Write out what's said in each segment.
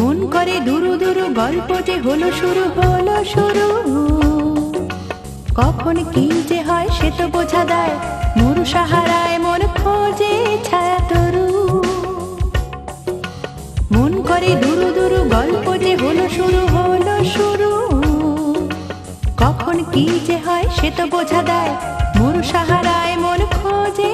মন করে দুরু দুরু গল্প যে হলো শুরু হলো শুরু। কখন কি যে হয় সে তো বোঝা দেয় মরু সাহারায় মন খোঁজে ছায়া তরু। মন করে দুরু দুরু গল্প যে হলো শুরু হলো শুরু। কখন কি যে হয় সে তো বোঝা দেয় মরু সাহারায় মন খোঁজে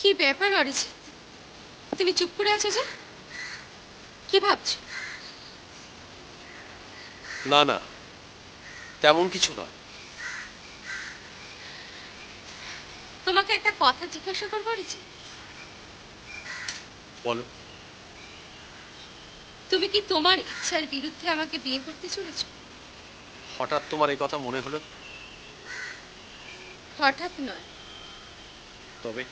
কি ব্যাপার অরিজিৎ? তুমি চুপ করে আছো যে? কি ভাবছ? না না তেমন কিছু নয়। তোমাকে একটা কথা জিজ্ঞাসা করব অরিজিৎ? বলো। তুমি কি তোমার ইচ্ছার বিরুদ্ধে আমাকে বিয়ে করতে চলেছো? হঠাৎ তোমার এই কথা মনে হলো? হঠাৎ নয়। তবে?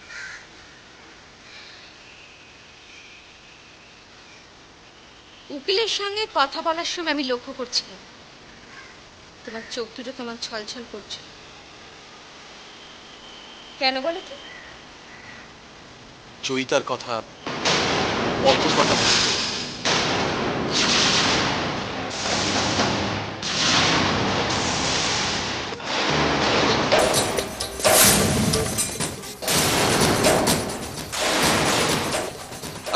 উকিলের সঙ্গে কথা বলার সময় আমি লক্ষ্য করছিলাম। তোমার চোখ দুটো তোমার ছলছল করছে। কেন বলো তো? চৈতার কথা অল্পর কথা।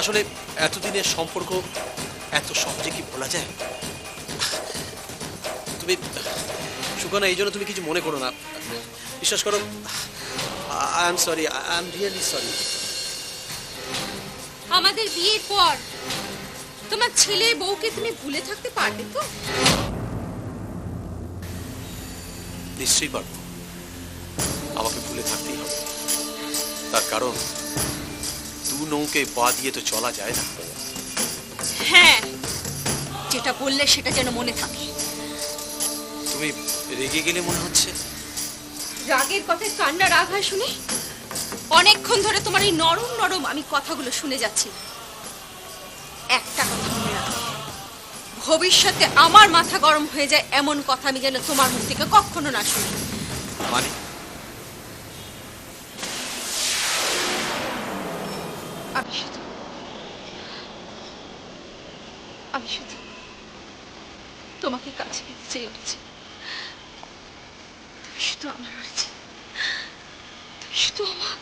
আসলে এতদিনের সম্পর্ক এত সহজে কি ভোলা যায়? তুমি সুকনা এই জন্য তুমি কিছু মনে করো না। বিশ্বাস করো I am sorry I am really sorry আমাদের বিয়ের পর তোমার ছেলে বউকে তুমি ভুলে থাকতে পারবে তো? নিশ্চয়ই পারব। আমাকে ভুলে থাকতেই হবে। তার কারণ দু নৌকে পা দিয়ে তো চলা যায় না। হ্যাঁ যেটা বললে সেটা যেন মনে থাকে। তুমি রেগে গেলে মনে হচ্ছে? রাগের কথায় কান্না রাগ হয় শুনি? অনেকক্ষণ ধরে তোমার এই নরম নরম আমি কথাগুলো শুনে যাচ্ছি। একটা কথা মনে রাখবে ভবিষ্যতে আমার মাথা গরম হয়ে যায় এমন কথা আমি যেন তোমার মুখ থেকে কখনো না শুনি। মানে? আমি শুধু আমি শুধু তোমাকে কাছে পেতে চেয়ে তুমি শুধু আমার হয়েছে তুমি শুধু আমার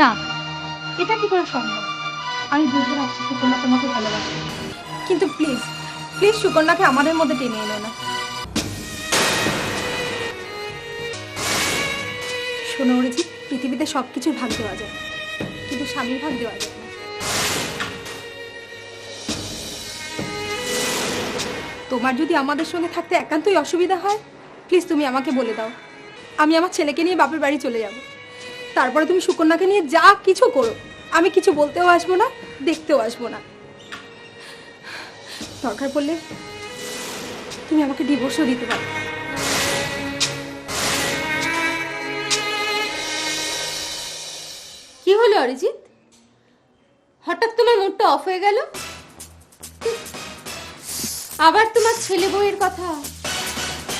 না, এটা কি করে সম্ভব? আমি বুঝতে পারছি সুকন্যা তোমাকে ভালোবাসে। কিন্তু প্লিজ প্লিজ সুকন্যাকে আমাদের মধ্যে টেনে এনো না শোনো অরিজিৎ পৃথিবীতে সব কিছুর ভাগ দেওয়া যায়। কিন্তু স্বামীর ভাগ দেওয়া যায় তোমার যদি আমাদের সঙ্গে থাকতে একান্তই অসুবিধা হয় প্লিজ তুমি আমাকে বলে দাও। আমি আমার ছেলেকে নিয়ে বাপের বাড়ি চলে যাব। তারপরে তুমি সুকন্যাকে নিয়ে যা কিছু করো, আমি কিছু বলতেও আসব না, দেখতেও আসব না। দরকার পড়লে তুমি আমাকে ডিভোর্সও দিতে পারো। কি হলো অরিজিৎ? হঠাৎ তোমার মুডটা অফ হয়ে গেল? আবার তোমার ছেলে বউয়ের কথা?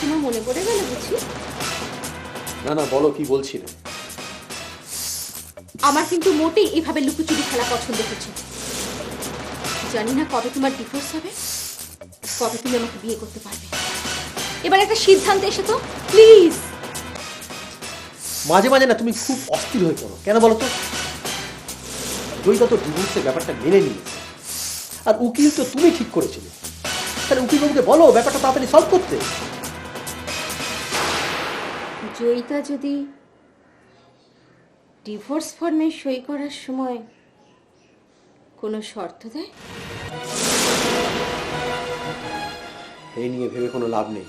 তোমার মনে পড়ে গেল বুঝি? না না বলো কি বলছিলে? আমার কিন্তু মোটেই এভাবে লুকোচুরি খেলা পছন্দ হচ্ছে জানি না কবে তোমার ডিভোর্স হবে কবে তুমি আমাকে বিয়ে করতে পারবে। এবার একটা সিদ্ধান্ত এসে তো প্লিজ মাঝে মাঝে না তুমি খুব অস্থির হয়ে পড়ো। কেন বলো তো? জয়িতা তো ডিভোর্সের ব্যাপারটা মেনে নিয়েছে। আর উকিল তো তুমি ঠিক করেছিলে। তাহলে উকিলবাবুকে বলো ব্যাপারটা তাড়াতাড়ি সলভ করতে। জয়িতা যদি ডিভোর্স ফর্মে সই করার সময় কোনো শর্ত দেয়? এই নিয়ে ভেবে কোনো লাভ নেই।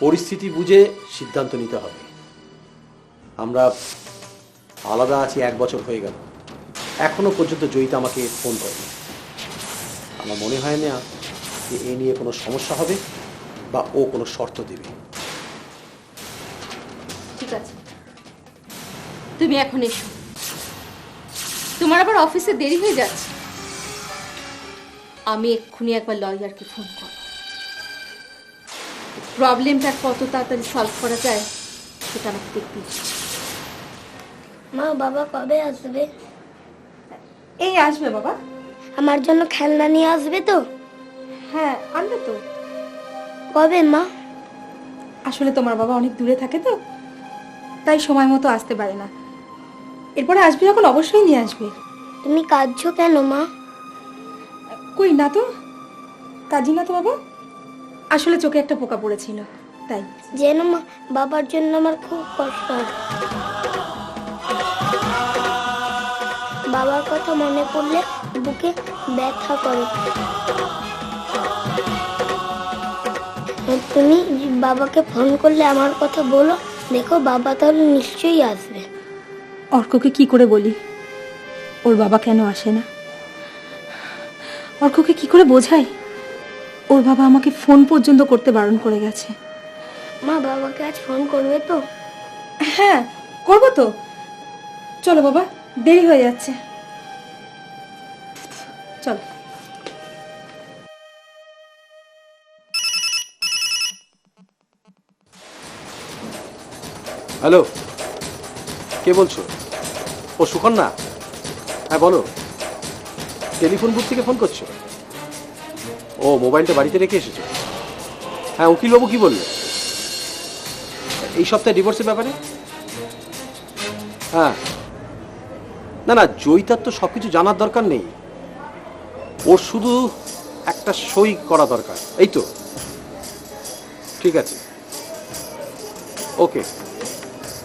পরিস্থিতি বুঝে সিদ্ধান্ত নিতে হবে। আমরা আলাদা আছি এক বছর হয়ে গেল। এখনও পর্যন্ত জয়িতা আমাকে ফোন করেনি। আমার মনে হয় না যে এ নিয়ে কোনো সমস্যা হবে বা ও কোনো শর্ত দেবে। ঠিক আছে। তুমি এখন এসো। তোমার আবার অফিসে দেরি হয়ে যাচ্ছে। আমি এক্ষুনি একবার লয়ারকে ফোন করব। প্রবলেমটা কত তাড়াতাড়ি সলভ করা যায় সেটা আমাকে দেখতে। মা বাবা কবে আসবে? এই আসবে বাবা। আমার জন্য খেলনা নিয়ে আসবে তো? হ্যাঁ আনবে তো। কবে মা? আসলে তোমার বাবা অনেক দূরে থাকে তো তাই সময় মতো আসতে পারে না। এরপরে আসবে যখন অবশ্যই নিয়ে আসবে। তুমি কাঁদছো কেন মা? কই না তো কাজী না তো বাবা। আসলে চোখে একটা পোকা পড়েছিল তাই। যেন মা বাবার জন্য আমার খুব কষ্ট হয়। বাবার কথা মনে পড়লে বুকে ব্যথা করে। তুমি বাবাকে ফোন করলে আমার কথা বলো দেখো বাবা তাহলে নিশ্চয়ই আসবে। অর্ককে কি করে বলি? ওর বাবা কেন আসে না? অর্ককে কি করে বোঝাই? ওর বাবা আমাকে ফোন পর্যন্ত করতে বারণ করে গেছে। মা বাবাকে আজ ফোন করবে তো? হ্যাঁ করব তো। চলো বাবা দেরি হয়ে যাচ্ছে। চলো। হ্যালো। কে বলছো? ও সুকন্যা? হ্যাঁ বলো। টেলিফোন বুথ থেকে ফোন করছ? ও, মোবাইলটা বাড়িতে রেখে এসেছ? হ্যাঁ উকিলবাবু কি বলল এই সপ্তাহে ডিভোর্সের ব্যাপারে? হ্যাঁ। না না, জয়িতার তো সব কিছু জানার দরকার নেই। ওর শুধু একটা সই করা দরকার। এই তো। ঠিক আছে। ওকে।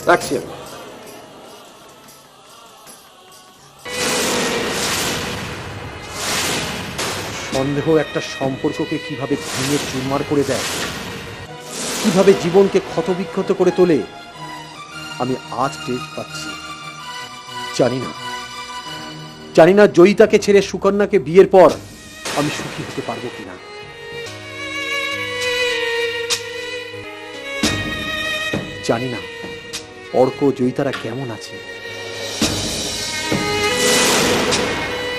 রাখছি আমি। সন্দেহ একটা সম্পর্ককে কীভাবে ভেঙে চুরমার করে দেয়? কীভাবে জীবনকে ক্ষতবিক্ষত করে তোলে? আমি আজ টের পাচ্ছি। জানি না। জানি না জয়িতাকে ছেড়ে সুকন্যাকে বিয়ের পর আমি সুখী হতে পারব কিনা। জানি না অর্ক জয়িতারা কেমন আছে।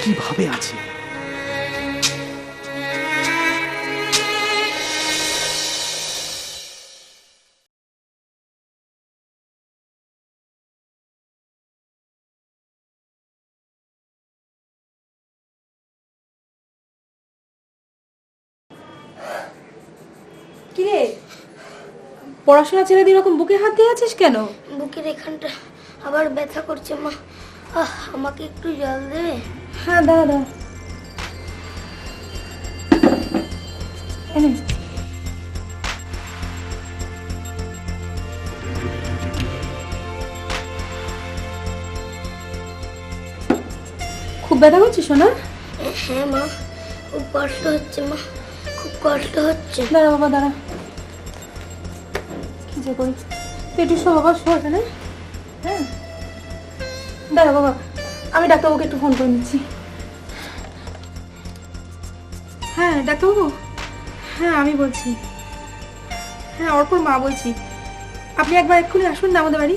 কীভাবে আছে? কি রে পড়াশোনা ছেড়ে দিয়ে এরকম বুকে হাত দিয়ে আছিস কেন? বুকের এখানটা আবার ব্যথা করছে মা। আহ আমাকে একটু জল দেবে হ্যাঁ দাঁড়া দাঁড়া এনে। খুব ব্যথা করছিস সোনা? হ্যাঁ মা। খুব কষ্ট হচ্ছে মা। খুব কষ্ট হচ্ছে। দাঁড়া বাবা দাঁড়া। যে করি একটু শো বাবা এখানে হ্যাঁ? দাঁড়া বাবা, আমি ডাক্তারবাবুকে একটু ফোন করে নিচ্ছি। হ্যাঁ ডাক্তারবাবু? হ্যাঁ আমি বলছি। হ্যাঁ অর্পর মা বলছি। আপনি একবার এক্ষুনি আসুন না আমাদের বাড়ি।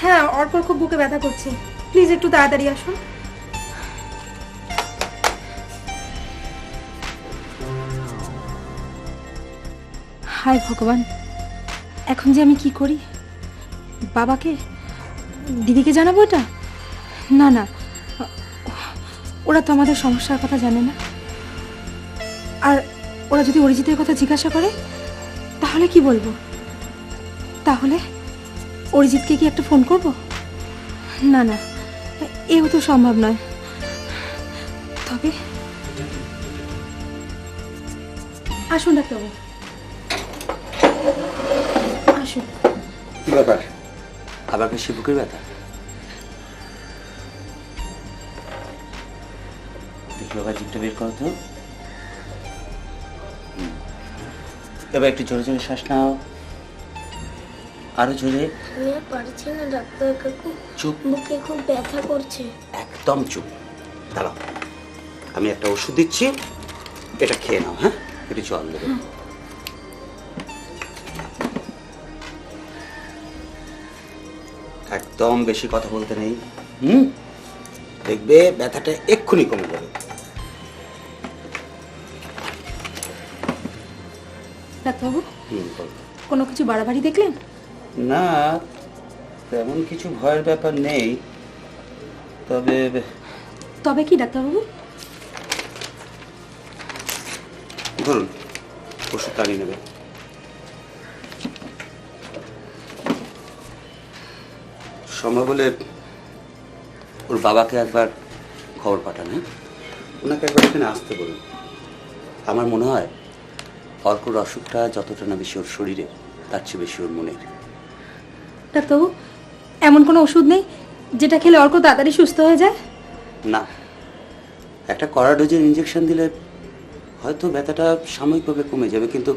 হ্যাঁ অর্পর খুব বুকে ব্যথা করছে। প্লিজ একটু তাড়াতাড়ি আসুন। হায় ভগবান। এখন যে আমি কি করি? বাবাকে? দিদিকে জানাব এটা? না না। ওরা তো আমাদের সমস্যার কথা জানে না। আর ওরা যদি অরিজিতের কথা জিজ্ঞাসা করে, তাহলে কি বলব? তাহলে অরিজিৎকে কি একটা ফোন করব? না না। এও তো সম্ভব নয়। তবে আসুন ডাক্তারবাবু। কি ব্যাপার? আবার বেশি বুকের ব্যথা? দেখি বাবা জিপটা বের করো তো। এবার একটু জোরে জোরে শ্বাস নাও। আরও জোরে। পারছি না ডাক্তার কাকু। চুপ। বুকে খুব ব্যথা করছে। একদম চুপ। দাঁড়াও। আমি একটা ওষুধ দিচ্ছি। এটা খেয়ে নাও হ্যাঁ? একটু জল দেবে। একদম বেশি কথা বলতে নেই। হুম? দেখবে ব্যথাটা এক্ষুনি কমে যাবে। ডাক্তারবাবু হুম বলো। কোনো কিছু বাড়াবাড়ি দেখলেন? না তেমন কিছু ভয়ের ব্যাপার নেই। তবে তবে কি ডাক্তারবাবু? ধরুন ওষুধ টানিয়ে নেবে। সম্ভব হলে ওর বাবাকে একবার খবর পাঠান হ্যাঁ? ওনাকে একবার এখানে আসতে বলুন। আমার মনে হয় অর্কর অসুখটা যতটা না বেশি ওর শরীরে তার চেয়ে বেশি ওর মনের। ডাক্তারবাবু এমন কোনো ওষুধ নেই যেটা খেলে অর্ক তাড়াতাড়ি সুস্থ হয়ে যায়? না। একটা কড়া ডোজের ইঞ্জেকশন দিলে হয়তো ব্যথাটা সাময়িকভাবে কমে যাবে কিন্তু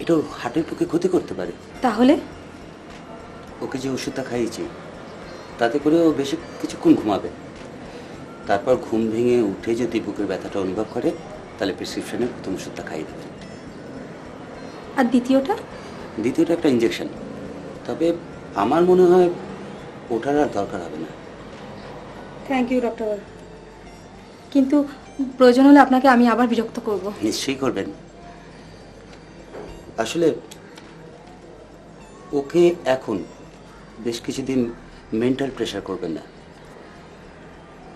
এটা ওর হার্টের পক্ষে ক্ষতি করতে পারে। তাহলে? ওকে যে ওষুধটা খাইয়েছি তাতে করে ও বেশি কিছুক্ষণ ঘুমাবে। তারপর ঘুম ভেঙে উঠে যদি বুকের ব্যথাটা অনুভব করে তাহলে প্রেসক্রিপশনে প্রথম ওষুধটা খাইয়ে দেবেন আর দ্বিতীয়টা? দ্বিতীয়টা একটা ইঞ্জেকশন তবে আমার মনে হয় ওটার আর দরকার হবে না। থ্যাংক ইউ ডক্টর কিন্তু প্রয়োজন হলে আপনাকে আমি আবার বিরক্ত করব। নিশ্চয়ই করবেন। আসলে ওকে এখন বেশ কিছুদিন মেন্টাল প্রেশার করবেন না।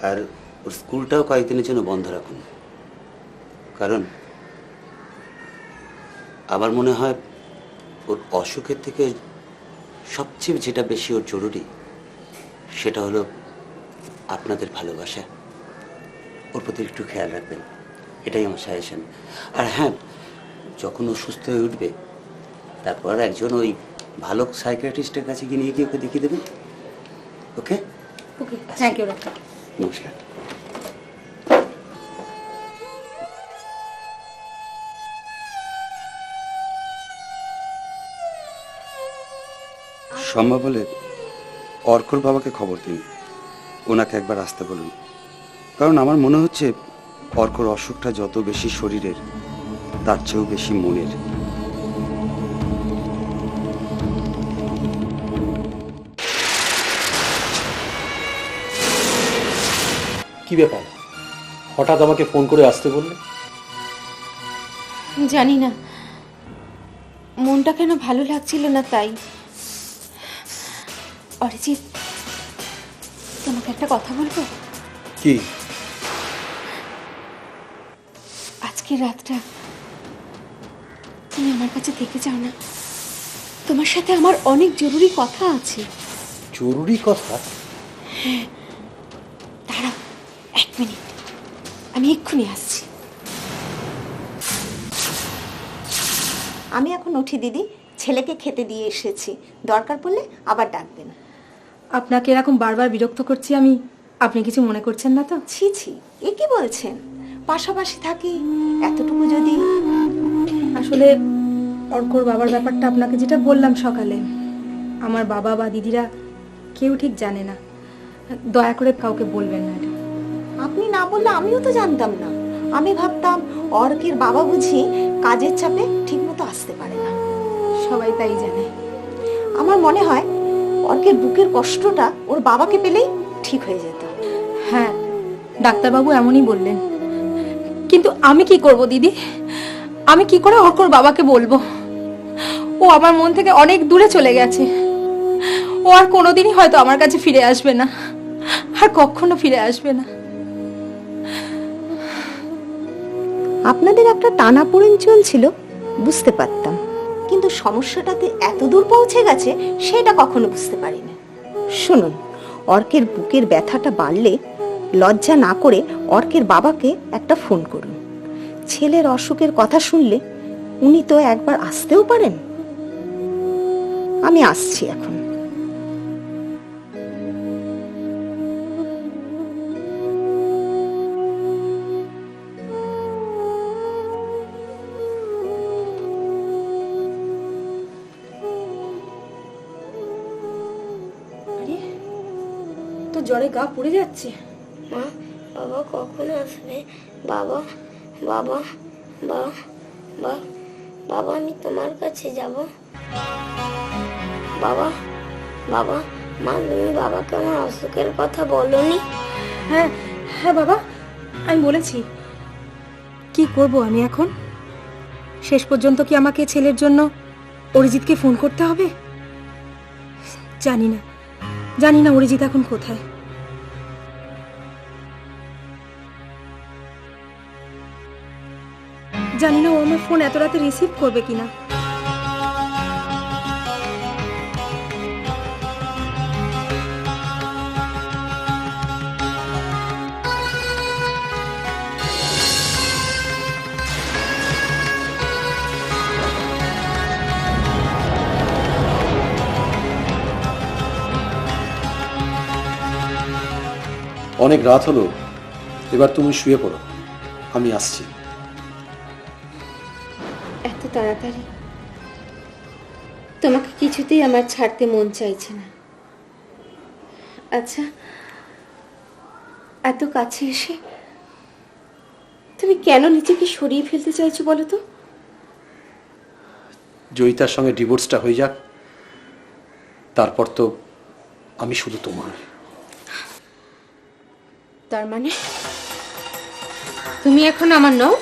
আর ওর স্কুলটাও কয়েকদিনের জন্য বন্ধ রাখুন। কারণ আমার মনে হয় ওর অসুখের থেকে সবচেয়ে যেটা বেশি ওর জরুরি, সেটা হলো আপনাদের ভালোবাসা। ওর প্রতি একটু খেয়াল রাখবেন। এটাই আমার সাজেশন আর হ্যাঁ যখন ও সুস্থ হয়ে উঠবে, তারপর একজন ওই ভালো সাইকিয়াট্রিস্টের কাছে গিয়ে নিয়ে গিয়ে ওকে দেখিয়ে দেবেন। ওকে? ওকে থ্যাংক ইউ নমস্কার। সম্ভব হলে অর্কর বাবাকে খবর দিন। ওনাকে একবার আসতে বলুন। কারণ আমার মনে হচ্ছে অর্কর অসুখটা যত বেশি শরীরের তার চেয়েও বেশি মনের। কি ব্যাপার? হঠাৎ আমাকে ফোন করে আসতে বললে? জানি না। মনটা কেন ভালো লাগছিল না তাই? অরিজিৎ তোমাকে একটা কথা বলব? কি? আজকে রাতটা তুমি আমার কাছে থেকে যাও না। তোমার সাথে আমার অনেক জরুরি কথা আছে। জরুরি কথা? এক মিনিট। আমি এক্ষুনি আসছি। আমি এখন উঠি দিদি। ছেলেকে খেতে দিয়ে এসেছি। দরকার পড়লে আবার ডাকবেন আপনাকে এরকম বারবার বিরক্ত করছি আমি। আপনি কিছু মনে করছেন না তো? ছি ছি। এ কি বলছেন? পাশাপাশি থাকি। এতটুকু যদি আসলে অর্কর বাবার ব্যাপারটা আপনাকে যেটা বললাম সকালে আমার বাবা বা দিদিরা কেউ ঠিক জানে না। দয়া করে কাউকে বলবেন না এটা। আপনি না বললে আমিও তো জানতাম না। আমি ভাবতাম অর্কের বাবা বুঝি কাজের চাপে ঠিকমতো আসতে পারে না। সবাই তাই জানে। আমার মনে হয় অর্কের বুকের কষ্টটা ওর বাবাকে পেলেই ঠিক হয়ে যেত। হ্যাঁ ডাক্তারবাবু এমনই বললেন। কিন্তু আমি কি করব দিদি? আমি কি করে অর্কর বাবাকে বলব? ও আমার মন থেকে অনেক দূরে চলে গেছে। ও আর কোনোদিনই হয়তো আমার কাছে ফিরে আসবে না। আর কখনো ফিরে আসবে না। আপনাদের একটা টানাপোড়েন চলছিল বুঝতে পারতাম। কিন্তু সমস্যাটাতে এত দূর পৌঁছে গেছে, সেটা কখনো বুঝতে পারিনি। শুনুন, অর্কের বুকের ব্যথাটা বাড়লে লজ্জা না করে অর্কের বাবাকে একটা ফোন করুন। ছেলের অসুখের কথা শুনলে উনি তো একবার আসতেও পারেন? আমি আসছি এখন। জ্বরে গা পুড়ে যাচ্ছে। মা বাবা কখন আসবে? বাবা বাবা বা বা বাবা আমি তোমার কাছে যাব। বাবা বাবা মা তুমি বাবাকে আমার অসুখের কথা বলনি? হ্যাঁ হ্যাঁ বাবা আমি বলেছি। কি করব আমি এখন? শেষ পর্যন্ত কি আমাকে ছেলের জন্য অরিজিৎকে ফোন করতে হবে? জানি না। জানি না অরিজিৎ এখন কোথায়। জানি না ও আমার ফোন এত রাতে রিসিভ করবে কিনা। অনেক রাত হলো, এবার তুমি শুয়ে পড়ো। আমি আসছি। তাড়াতাড়ি। তোমাকে কিছুতেই আমার ছাড়তে মন চাইছে না। আচ্ছা এত কাছে এসে তুমি কেন নিজেকে সরিয়ে ফেলতে চাইছো বলো তো? জয়িতার সঙ্গে ডিভোর্সটা হয়ে যাক তারপর তো আমি শুধু তোমার। তার মানে? তুমি এখন আমার নও?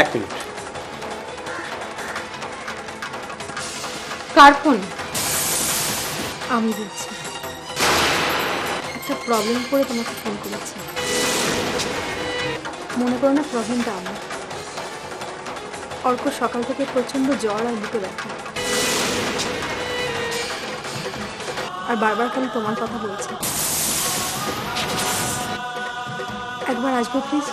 এক মিনিট। কার ফোন আমি বলছি, একটা প্রবলেম করে তোমাকে ফোন করেছি। মনে করো না প্রবলেমটা আমার। অল্প সকাল থেকে প্রচণ্ড জ্বর আর বুকে ব্যথা। আর বারবার খালি তোমার কথা বলছে। একবার আসবে প্লিজ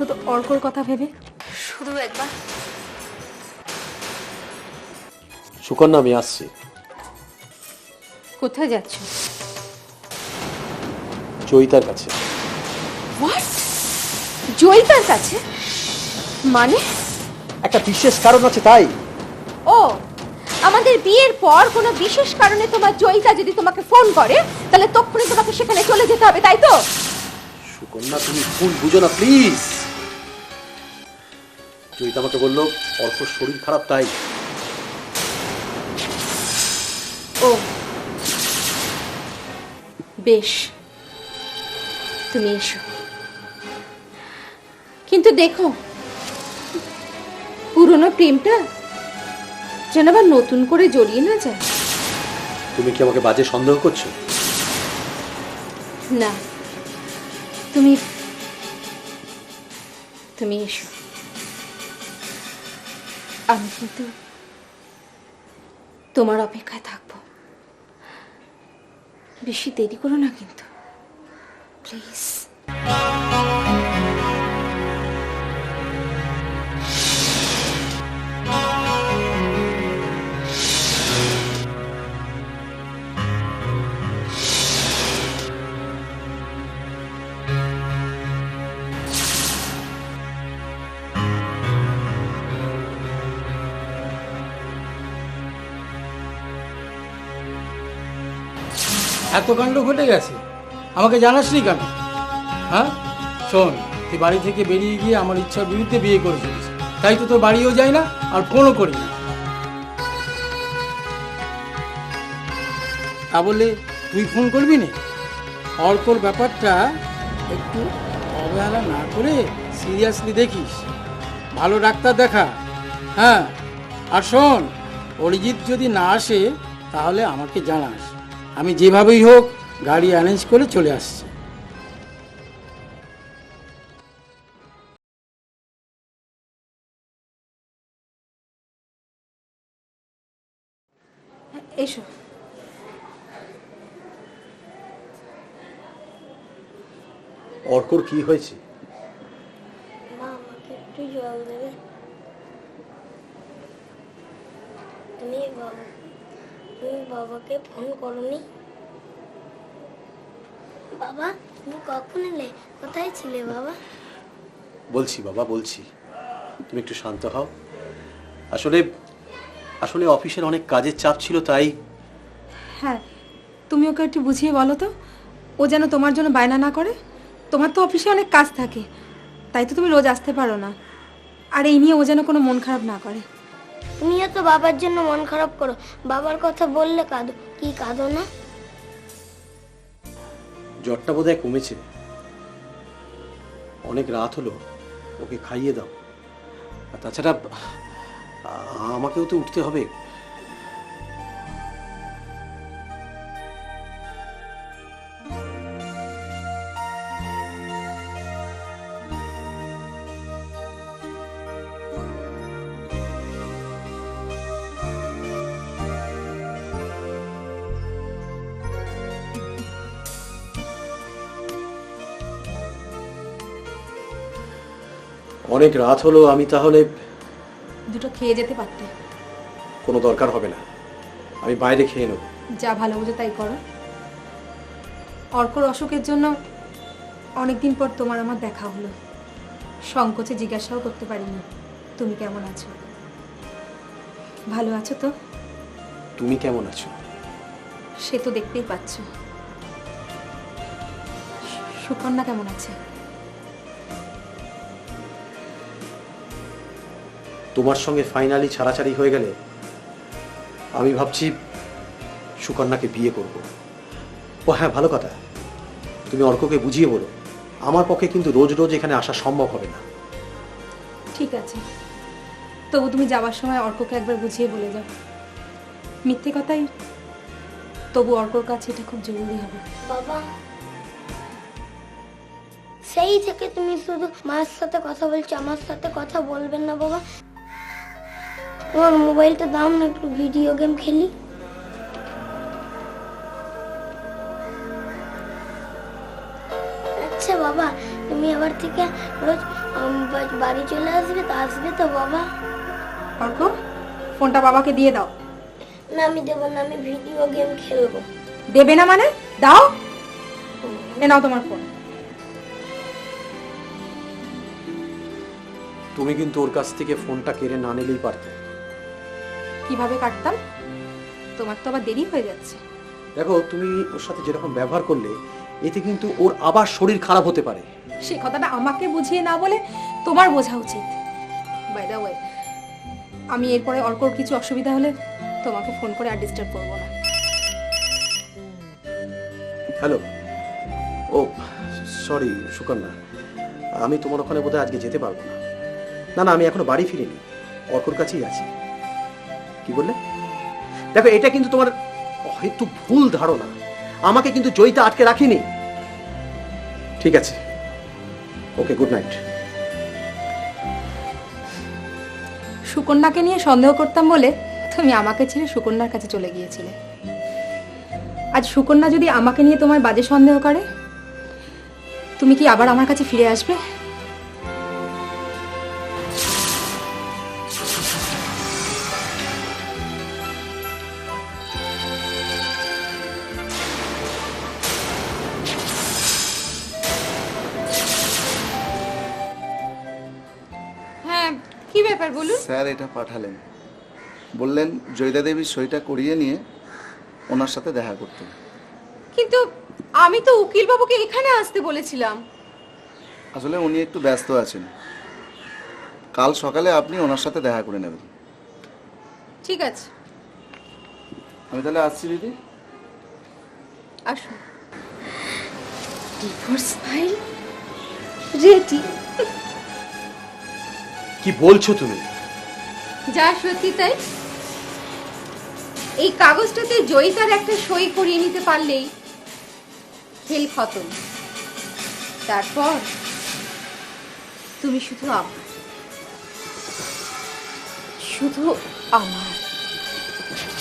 অন্তত অর্কর কথা ভেবে। শুধু একবার। সুকন্যা আমি আসছি। কোথায় যাচ্ছ? জয়িতার কাছে। হোয়াট জয়িতার কাছে? মানে? একটা বিশেষ কারণ আছে তাই। ও আমাদের বিয়ের পর কোনো বিশেষ কারণে তোমার জয়িতা যদি তোমাকে ফোন করে তাহলে তক্ষুনি তোমাকে সেখানে চলে যেতে হবে তাই তো? সুকন্যা তুমি ভুল বুঝো না প্লিজ। জয়িতা আমাকে বলল অর্ক শরীর খারাপ তাই। ও। বেশ। তুমি এসো। কিন্তু দেখো পুরনো প্রেমটা যেন আবার নতুন করে জড়িয়ে না যায়। তুমি কি আমাকে বাজে সন্দেহ করছ? না। তুমি তুমি এসো। আমি কিন্তু তোমার অপেক্ষায় থাকব। বেশি দেরি করো না কিন্তু। প্লিজ এত কাণ্ড ঘটে গেছে? আমাকে জানাসনি কেন? হ্যাঁ? শোন, তুই বাড়ি থেকে বেরিয়ে গিয়ে আমার ইচ্ছার বিরুদ্ধে বিয়ে করেছিলিস তাই তো তোর বাড়িও যাই না, আর ফোনও করি না। তা বলে তুই ফোন করবি না? অর্কর ব্যাপারটা একটু অবহেলা না করে সিরিয়াসলি দেখিস। ভালো ডাক্তার দেখা। হ্যাঁ? আর শোন, অরিজিৎ যদি না আসে, তাহলে আমাকে জানাস। আমি যেভাবেই হোক গাড়ি অ্যারেঞ্জ করে চলে আসছি। এসো। অর্কর কি হয়েছে? মা আমাকে একটু জল দেবে। তুমি বাবা তুমি বাবাকে ফোন করনি। বাবা তুমি কখন এলে? কোথায় ছিলে বাবা? বলছি বাবা বলছি। তুমি একটু শান্ত হও। আসলে আসলে অফিসের অনেক কাজের চাপ ছিল তাই হ্যাঁ তুমি ওকে একটু বুঝিয়ে বলো তো। ও যেন তোমার জন্য বায়না না করে। তোমার তো অফিসে অনেক কাজ থাকে। তাই তো তুমি রোজ আসতে পারো না। আর এই নিয়ে ও যেন কোনো মন খারাপ না করে। তুমিও তো বাবার জন্য মন খারাপ করো। বাবার কথা বললে কাঁদো। কি, কাঁদো না? জ্বরটা বোধহয় কমেছে। অনেক রাত হলো, ওকে খাইয়ে দাও। তাছাড়া আমাকেও তো উঠতে হবে। অনেক রাত হলো আমি তাহলে দুটো খেয়ে যেতে পারতে। কোনো দরকার হবে না। আমি বাইরে খেয়ে নেব। যা ভালো বুঝে তাই করো। অর্কর অসুখের জন্য অনেকদিন পর তোমার আমার দেখা হলো। সংকোচে জিজ্ঞাসাও করতে পারিনি। তুমি কেমন আছো? ভালো আছো তো? তুমি কেমন আছো? সে তো দেখতেই পাচ্ছ। সুকন্যা কেমন আছে? তোমার সঙ্গে ফাইনালি ছাড়াছাড়ি হয়ে গেলে আমি ভাবছি সুকন্যাকে বিয়ে করব। ও হ্যাঁ ভালো কথা। তুমি অর্ককে বুঝিয়ে বলো আমার পক্ষে কিন্তু রোজ রোজ এখানে আসা সম্ভব হবে না। ঠিক আছে। তবু তুমি যাওয়ার সময় অর্ককে একবার বুঝিয়ে বলে যাও। মিথ্যে কথাই তবু অর্কর কাছে এটা খুব জরুরি হবে। বাবা সেই থেকে তুমি শুধু মায়ের সাথে কথা বলছো আমার সাথে কথা বলবেন না বাবা। তোমার মোবাইলটা দাও না একটু ভিডিও গেম খেলি। আচ্ছা বাবা তুমি আবার থেকে রোজ বাড়ি চলে আসবে তো আসবে তো বাবা। অর্ক ফোনটা বাবাকে দিয়ে দাও। না আমি দেবো না আমি ভিডিও গেম খেলব। দেবে না মানে? দাও। এ নাও তোমার ফোন তুমি কিন্তু ওর কাছ থেকে ফোনটা কেড়ে না নিলেই পারতে। কীভাবে কাটতাম? তোমার তো আবার দেরি হয়ে যাচ্ছে। দেখো তুমি ওর সাথে যেরকম ব্যবহার করলে এতে কিন্তু ওর আবার শরীর খারাপ হতে পারে। সে কথাটা আমাকে বুঝিয়ে না বলে তোমার বোঝা উচিত। বাই দা ওয়ে আমি এরপরে অর্কর কিছু অসুবিধা হলে তোমাকে ফোন করে আর ডিস্টার্ব করব না। Hello oh sorry Sukanya. আমি তোমার ওখানে বোধহয় আজকে যেতে পারব না। না না আমি এখনও বাড়ি ফিরিনি। অর্কর কাছেই আছি। কি বললে? দেখো, এটা কিন্তু তোমার হয়তো ভুল ধারণা। আমাকে কিন্তু জয়িতা আটকে রাখিনি। ঠিক আছে। ওকে গুড নাইট সুকন্যাকে নিয়ে সন্দেহ করতাম বলে তুমি আমাকে ছেড়ে সুকন্যার কাছে চলে গিয়েছিলে। আজ সুকন্যা যদি আমাকে নিয়ে তোমার বাজে সন্দেহ করে, তুমি কি আবার আমার কাছে ফিরে আসবে? স্যার এটা পাঠালেন। বললেন জয়িতা দেবীর সইটা করিয়ে নিয়ে ওনার সাথে দেখা করতে। কিন্তু আমি তো উকিল বাবুকে এখানে আসতে বলেছিলাম। আসলে উনি একটু ব্যস্ত আছেন। কাল সকালে আপনি ওনার সাথে দেখা করে নেবেন। ঠিক আছে। আমি তাহলে আসছি দিদি। আসুন। ডিভোর্স ফাইল রেডি কি বলছো তুমি? যা সত্যি তাই। এই কাগজটাতে জয়িতার একটা সই করিয়ে নিতে পারলেই খেল খতম। তারপর তুমি শুধু আমার শুধু আমার।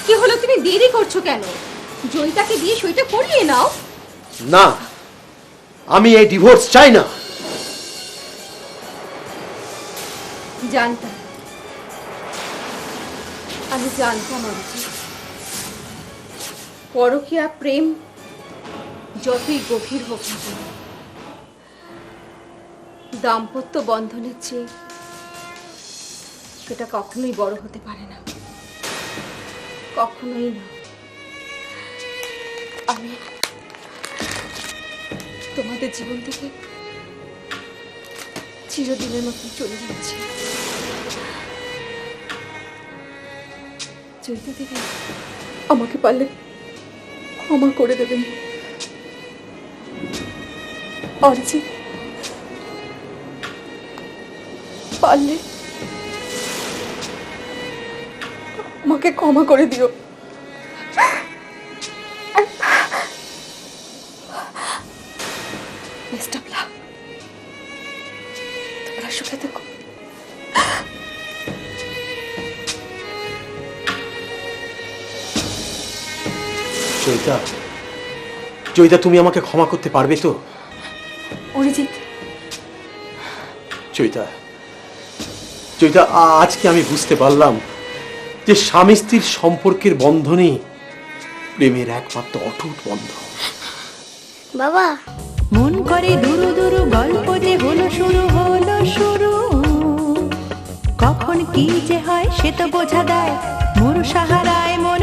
কি হলো তুমি দেরি করছ কেন? জয়িতাকে দিয়ে সইটা করিয়ে নাও। না আমি এই ডিভোর্স চাই না। জানতাম। আমি জানতাম অরিজিৎ পরকিয়া প্রেম যতই গভীর হোক দাম্পত্য বন্ধনের চেয়ে সেটা কখনোই বড় হতে পারে না। কখনোই না। আমি তোমাদের জীবন থেকে চিরদিনের মতন চলে যাচ্ছি। দিদি আমাকে পারলে ক্ষমা করে দেবেন। অরিজিৎ পারলে আমাকে ক্ষমা করে দিও। চৈতা তুমি আমাকে ক্ষমা করতে পারবে তো? অরিজিৎ। চৈতা চৈতা আজকে আমি বুঝতে পারলাম যে স্বামী স্ত্রীর সম্পর্কের বন্ধনই প্রেমের একমাত্র অটুট বন্ধন। বাবা। মন করে দুরু দুরু গল্প যে হলো শুরু হলো শুরু। কখন কি যে হয় সে তো বোঝা দেয় মোর সাহারায় মন